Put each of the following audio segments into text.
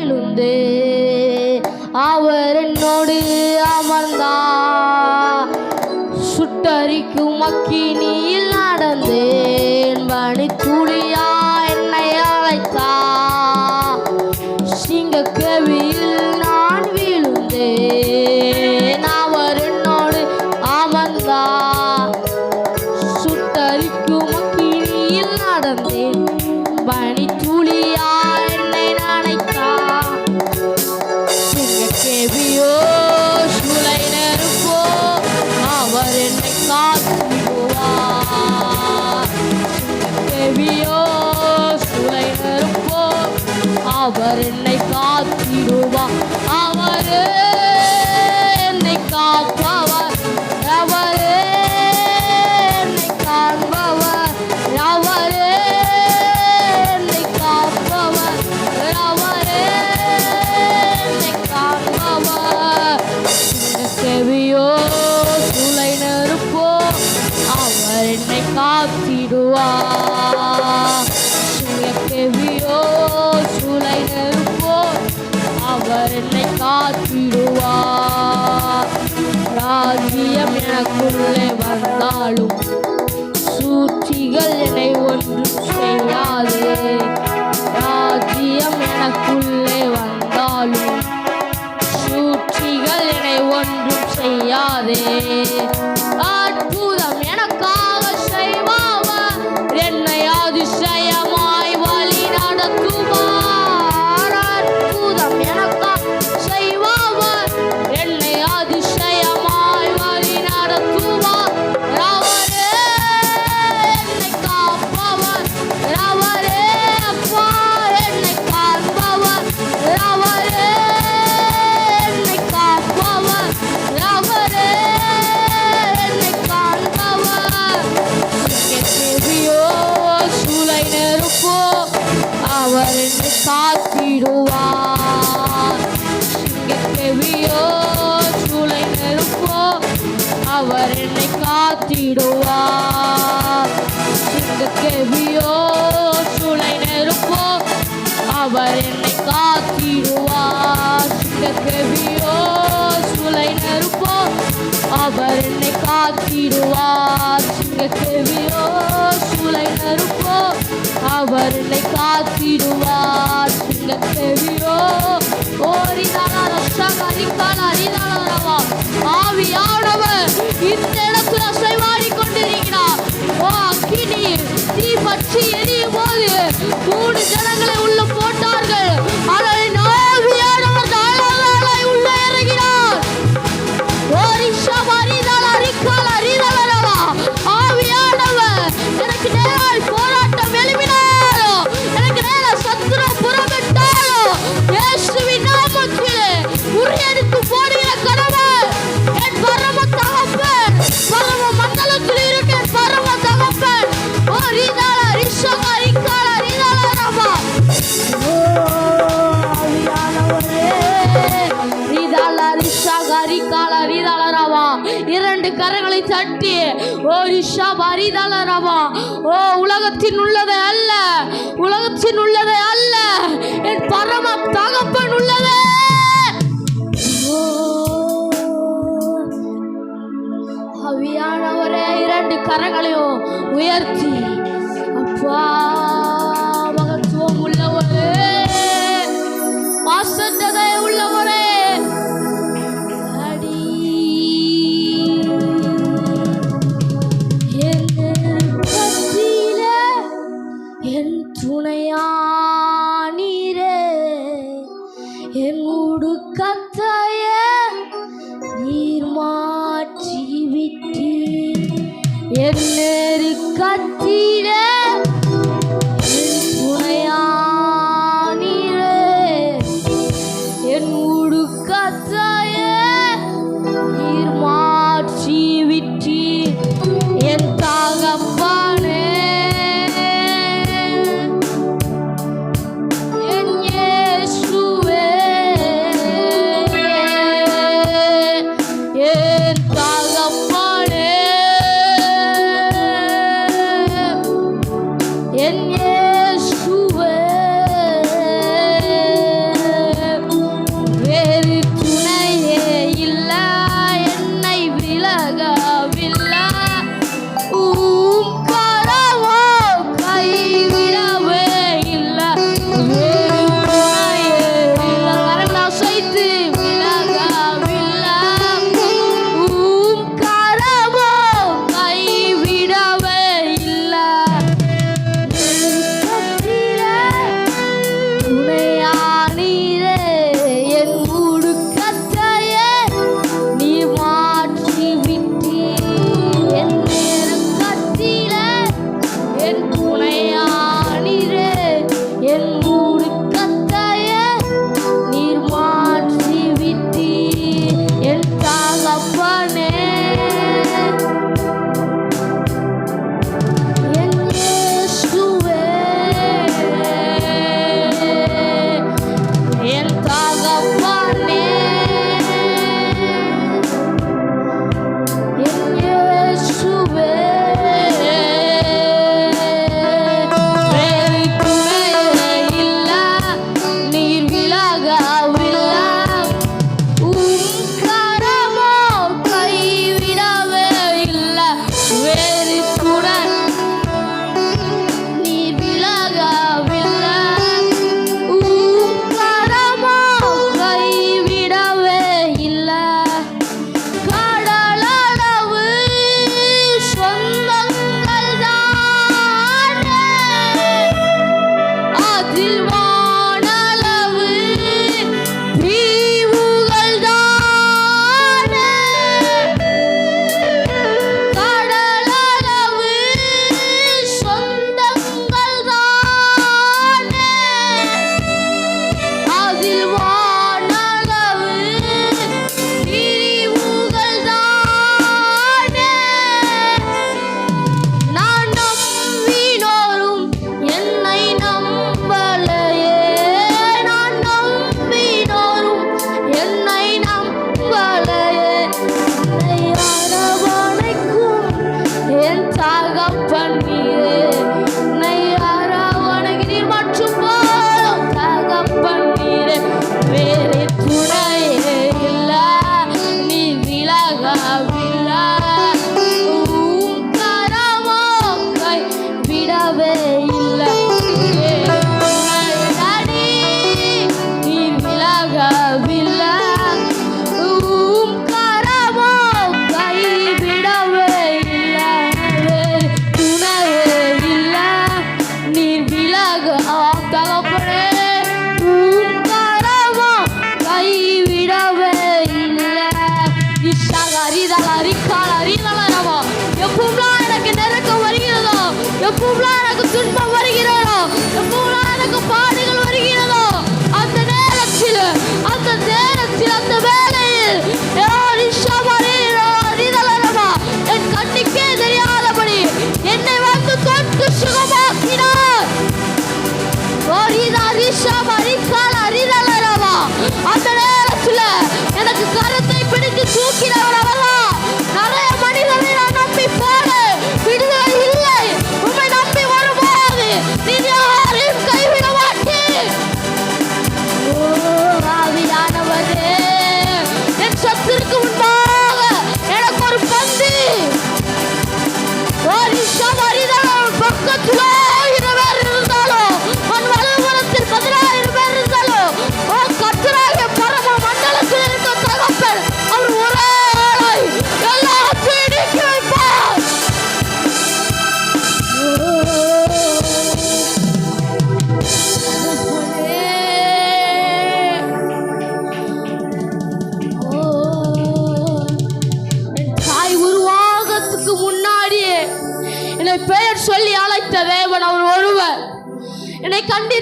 எழுந்தே வந்தாலே ராஜ்யம் எனக்குள்ளே வந்தாலும் சூழ்ச்சிகள் என்னை ஒன்றும் செய்யாதே. விடுவார் கெவியோ சூளை நெருப்போ அவர் என்னை காத்திடுவார் கெவியோ சூளை நெருப்போ அவர் என்னை காத்திடுவார் கெவியோ சூளை நெருப்போ அவர் என்னை காத்திடுவார் கெவியோ சூளை நெருப்போ அவர் என்னை காத்திடுவார் செவியோ ஓரிதான ரஷ்டாக அரிக்கான அரிதானவா ஆவியானவர் இந்த இடத்துல அசைவாடி கொண்டிருக்கிறார். ஓ அக்கினி தீ பற்றி எரியும் போது மூணு ஜனங்களை உள்ள போட்டார்கள். ஆனால் கரிகால ரீதாளரவா இரண்டு கரங்களை தட்டி ஓ ரிஷா பரிதாளரவா ஓ உலகத்தின் உள்ளதை அல்ல உலகத்தின் உள்ளதை அல்ல என் பரம தகப்பன் உள்ளதே அவியானவரே இரண்டு கரங்களையும் உயர்த்தி அப்பா.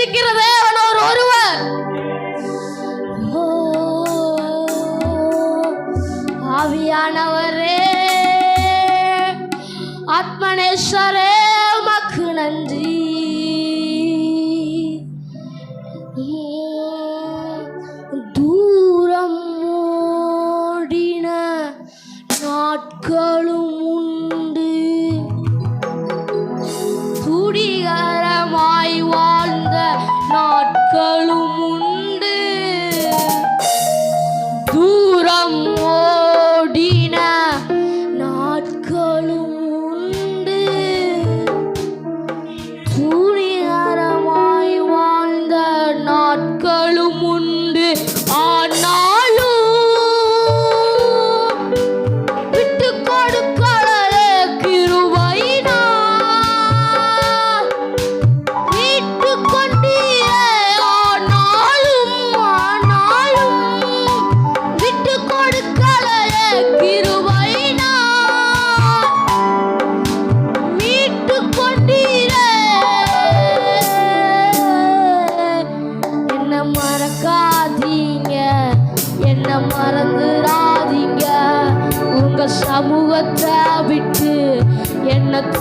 இருக்கிறதே அவன் ஒரு ஒருவர் ஆவியானவரே ஆத்மனேஸ்வரே உமக்கு நன்றி.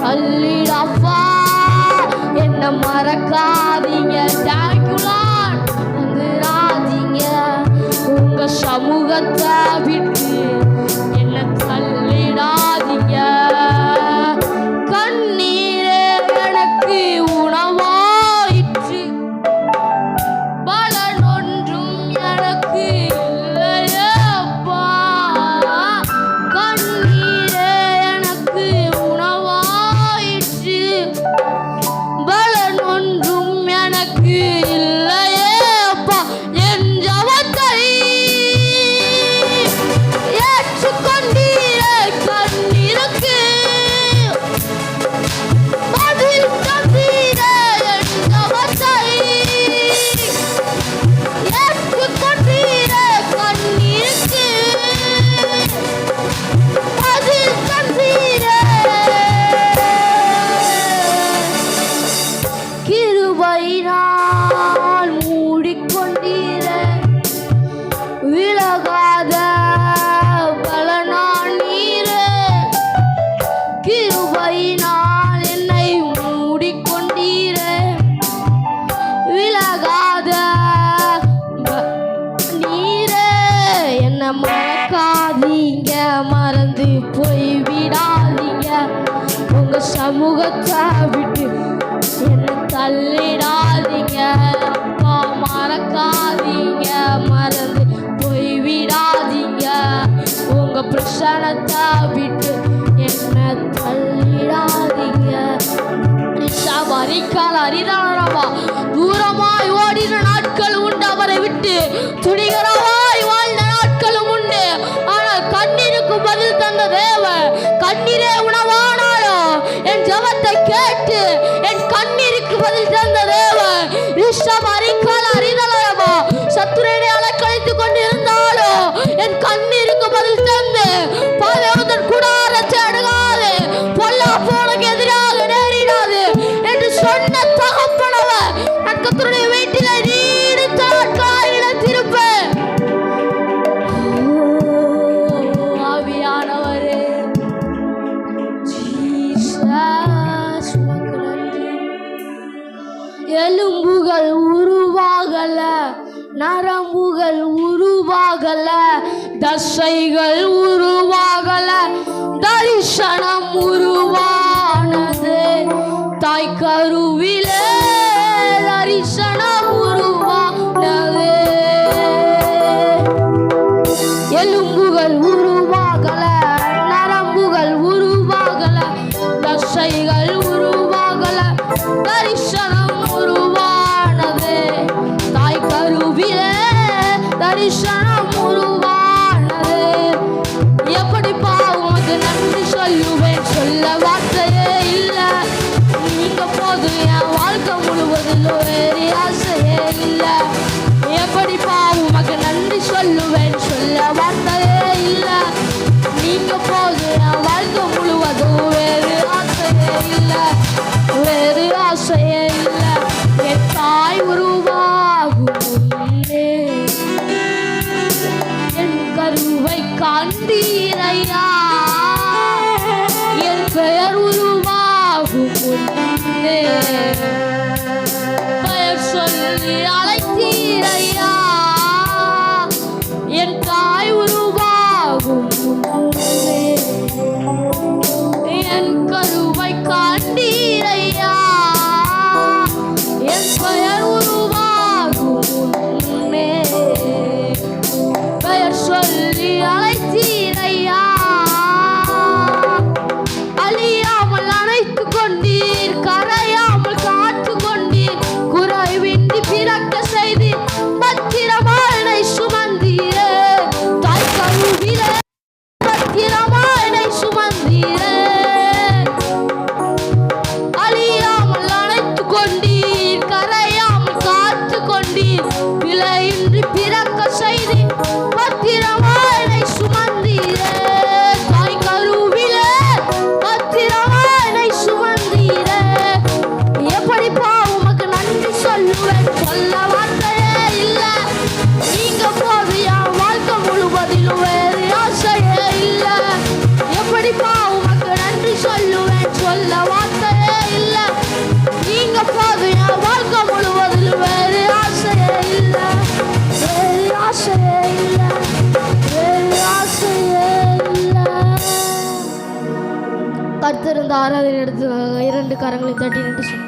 தள்ளிடப்பா என்ன மறக்காதீங்க. தேங்க்யூலான் வந்துடாதீங்க உங்க சமூகத்தை அதிகால அரிதானவா தூரமாய் ஓடின நாட்கள் உண்டு அவரை விட்டு. துணிகரமாய் வாழ்ந்த நாட்களும் உண்டு. ஆனால் கண்ணீருக்கு பதில் தந்த தேவ கண்ணீரே உணவானாலோ என் ஜபத்தை கேட்டு என் கண்ணீருக்கு பதில் தந்த தேவ ரிஷப் அரிக்கால அரிதானவா சத்துரையினை அலக்கழித்துக் கொண்டிருந்தாலும் என் கண்ணீருக்கு பதில் தந்து எலும்புகள் உருவாகல நரம்புகள் உருவாகல தசைகள் உருவாகல தரிசனம் உருவா தாய் கருவிலே love. அழைத்தீரையா என் கருத்திருந்த ஆராதனை எடுத்து இரண்டு கரங்களை தட்டி நின்று